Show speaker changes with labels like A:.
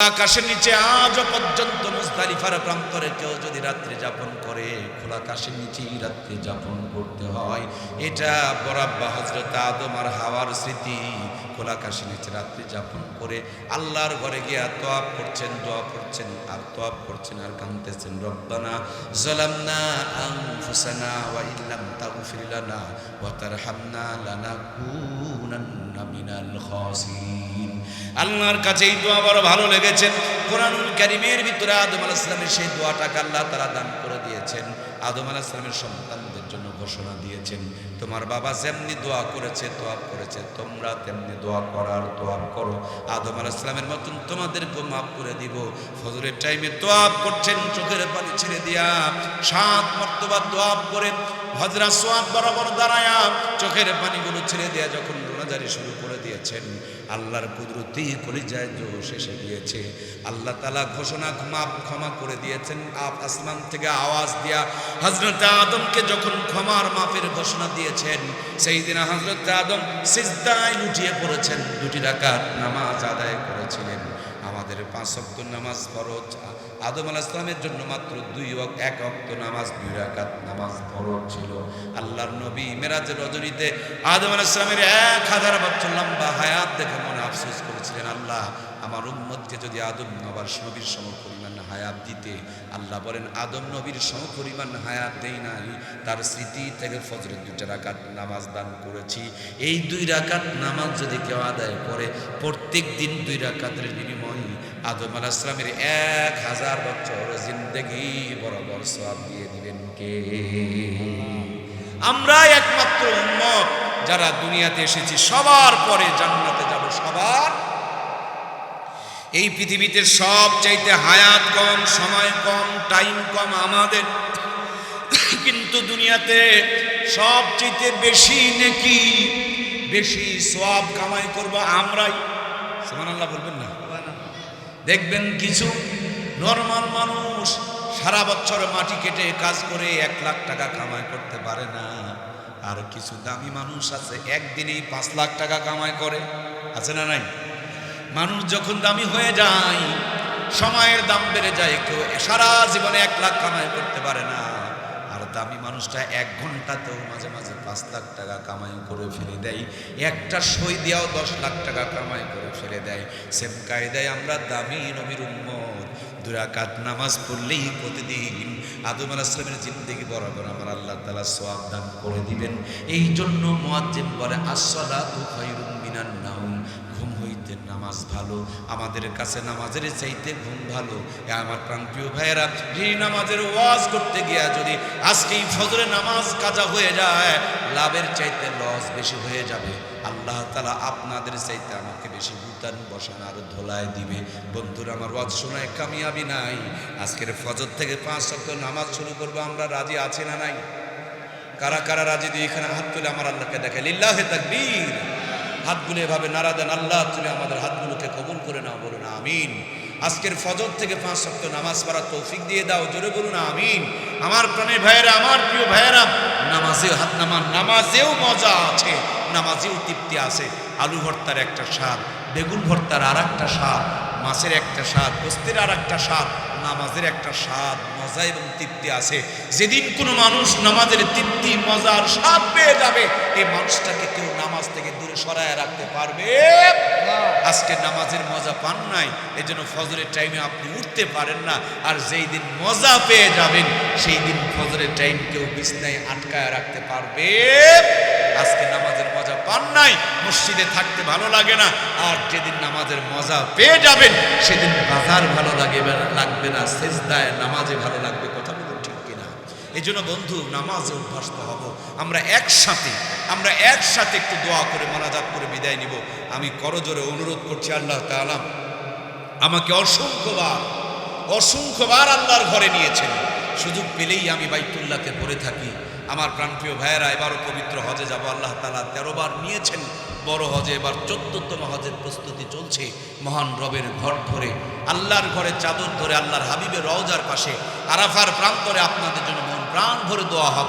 A: আকাশের নিচে আজও পর্যন্ত মুস্তালিফার প্রান্তরে কেউ যদি রাত্রি যাপন করে, খোলা আকাশের নিচেই রাত্রি যাপন করতে হয়। এটা বরাব্বা হজরত আদম আর হাওয়ার স্মৃতি। খোলা আকাশের নিচে রাত্রি যাপন করে আল্লাহর ঘরে গিয়া তোয়াব করছেন, দোয়া করছেন, আর তোয়াব করছেন আর কাঁদতেছেন, রব্বানা জলামনা আনফুসানা ওয়া ইল্লাম তাগফির লানা ওয়া তারহামনা লানাকুনান্না আল্লাহর কাছে এই দোয়া বড় ভালো লেগেছে। কোরআনুল ভিতরে আদম আলাহ সেই দোয়াটাকে আল্লাহ তারা দান করে দিয়েছেন। আদম সন্তানদের জন্য ঘোষণা দিয়েছেন, তোমার বাবা যেমনি দোয়া করেছে, তোয়াব করেছে। তোমরা তেমনি দোয়া করার তোয়াব করো। আদম আলাহ মতন তোমাদেরকে মাফ করে দিব। ফজরের টাইমে তোয়াব করছেন, চোখের পানি ছেড়ে দিয়া সাত মর্তবা তোয়াব করে হজরা সোয়াব বরাবর দাঁড়ায়া চোখের পানিগুলো ছেড়ে দেয়া যখন রোনাজারি শুরু করে দিয়েছেন। আল্লাহর কুদরতি কলিজায় জোশ এসে গিয়েছে। আল্লাহ তালা ঘোষণা ক্ষমা ক্ষমা করে দিয়েছেন। আপ আসমান থেকে আওয়াজ দিয়া হজরত আদমকে যখন ক্ষমার মাফের ঘোষণা দিয়েছেন সেই দিন হজরত আদম সিজদায় লুটিয়ে পড়েছেন। দুটি রাকাত নামাজ আদায় করেছিলেন। আমাদের পাঁচ অক্ত নামাজ ফরজ। আদম আলাহ ইসলামের জন্য মাত্র দুই এক অক্ত নামাজ, দুই রাকাত নামাজ ফরজ ছিল। আল্লাহর নবী মেরাজের রজনীতে আদম আলাহ ইসলামের এক হাজার বছর লম্বা হায়াত দেখে মনে আফসোস করেছিলেন, আল্লাহ, আমার উম্মতকে যদি আদম নবার নবীর সম পরিমাণ হায়াত দিতে, আল্লাহ বলেন, আদম নবীর সম পরিমাণ হায়াত দেই নাই, তার স্মৃতি থেকে ফজরের দুইটা রাকাত নামাজ দান করেছি। এই দুই রাকাত নামাজ যদি কেউ আদায় করে, প্রত্যেক দিন দুই রাকাতের বিনিময়ে আদম ইসলামের এক হাজার বছর জিন্দগি বরাবর সব দিয়ে দিবেন কে? আমরা একমাত্র উম্মত যারা দুনিয়াতে এসেছি, সবার পরে জান্নাতে যাব সবার। এই পৃথিবীতে সব চাইতে হায়াত কম, সময় কম টাইম কম আমাদের। কিন্তু দুনিয়াতে সব চাইতে বেশি নেকি, বেশি সব কামাই করব আমরাই। সুবহানাল্লাহ বলবেন না? দেখবেন কিছু নর্মাল মানুষ সারা বছর মাটি কেটে কাজ করে এক লাখ টাকা কামাই করতে পারে না। আর কিছু দামি মানুষ আছে, একদিনেই পাঁচ লাখ টাকা কামাই করে। আছে না নাই? মানুষ যখন দামি হয়ে যায়, সময়ের দাম বেড়ে যায়, কেউ সারা জীবনে এক লাখ কামাই করতে পারে না। দামি মানুষটা এক ঘন্টাতেও মাঝে মাঝে পাঁচ লাখ টাকা কামাই করে ফেলে দেয়। একটা সই দেওয়াও দশ লাখ টাকা কামাই করে ফেলে দেয়। সেম কায়দায় আমরা দামি নবীর উম্মত। দুরাকাত নামাজ পড়লেই প্রতিদিন আদম আলাহ ইসলামের জিন্দগি বরাবর আমার আল্লাহ তালা সোয়াব দান করে দিবেন। এই জন্য মোয়াজ্জেম বলে আসলা তু ঘুম হইতে নামাজ ভালো, আমাদের কাছে নামাজের চাইতে ঘুম ভালো। আমার প্রাণপ্রিয় ভাইয়েরা এই নামাজের ওয়াজ করতে গিয়া যদি আজকে এই ফজরে নামাজ কাজা হয়ে যায়, লাভের চাইতে লস বেশি হয়ে যাবে। আল্লাহ তালা আপনাদের চাইতে আমাকে বেশি বুতান বসান আরও ধোলায় দিবে। বন্ধুরা, আমার ওয়াজ শোনায় কামিয়াবি নাই। আজকের ফজর থেকে পাঁচ সপ্তাহ নামাজ শুরু করব, আমরা রাজি আছি না নাই? কারা কারা রাজি? দিয়ে এখানে হাত তুলে আমার আল্লাহকে দেখে, লিল্লাহে তাকবীর। হাতগুলো এভাবে নাড়া দেন, আল্লাহ, তুমি আমাদের হাতগুলোকে কবুল করে নাও। বলুন, আমিন। আজকের ফজর থেকে পাঁচ সপ্ত নামাজ পড়ার তৌফিক দিয়ে দাও, জোরে বলুন, আমিন। আমার প্রাণের ভাইয়েরা, আমার প্রিয় ভাইয়েরা, নামাজেও হাত নামান, নামাজেও মজা আছে। নামাজেও তৃপ্তি আছে, আলু ভর্তার একটা স্বাদ, বেগুন ভর্তার আর একটা স্বাদ, মাছের একটা স্বাদ গোস্তের আর একটা স্বাদ, নামাজের একটা স্বাদ, মজা এবং তৃপ্তি আছে। যেদিন কোনো মানুষ নামাজের তৃপ্তি, মজার স্বাদ পেয়ে যাবে, এই মানুষটাকে কেউ নামাজ থেকে দূরে সরায় রাখতে পারবে। আজকে নামাজের মজা পান নাই এই জন্য ফজরের টাইমে আপনি উঠতে পারেন না। আর যেই দিন মজা পেয়ে যাবেন, সেই দিন ফজরের টাইম কেউ বিছনায় আটকায় রাখতে পারবে। আজকে নামাজের মজা পান নাই, মসজিদে থাকতে ভালো লাগে না, আর যেদিন নামাজের মজা পেয়ে যাবেন, সেদিন বাজার ভালো লাগে লাগবে না, সেজদায় নামাজে ভালো লাগবে। এই জন্য বন্ধু, নামাজে অভ্যস্ত হব। আমরা একসাথে আমরা একসাথে একটু দোয়া করে মোনাজাত করে বিদায় নিব। আমি করজোরে অনুরোধ করছি, আল্লাহ তাআলা আমাকে অসংখ্যবার অসংখ্যবার আল্লাহর ঘরে নিয়েছেন। সুযোগ পেলেই আমি বাইতুল্লাহকে পড়ে থাকি। আমার প্রাণপ্রিয় ভাইয়েরা, এবারও পবিত্র হজে যাব, আল্লাহ তালা তেরো বার নিয়েছেন। বড় হজে এবার চোদ্দতম হজের প্রস্তুতি চলছে। মহান রবের ঘর ধরে, আল্লাহর ঘরে চাদর ধরে, আল্লাহর হাবিবের রওজার পাশে, আরাফার প্রান্তরে আপনাদের জন্য প্রাণ ভরে দেওয়া হবে।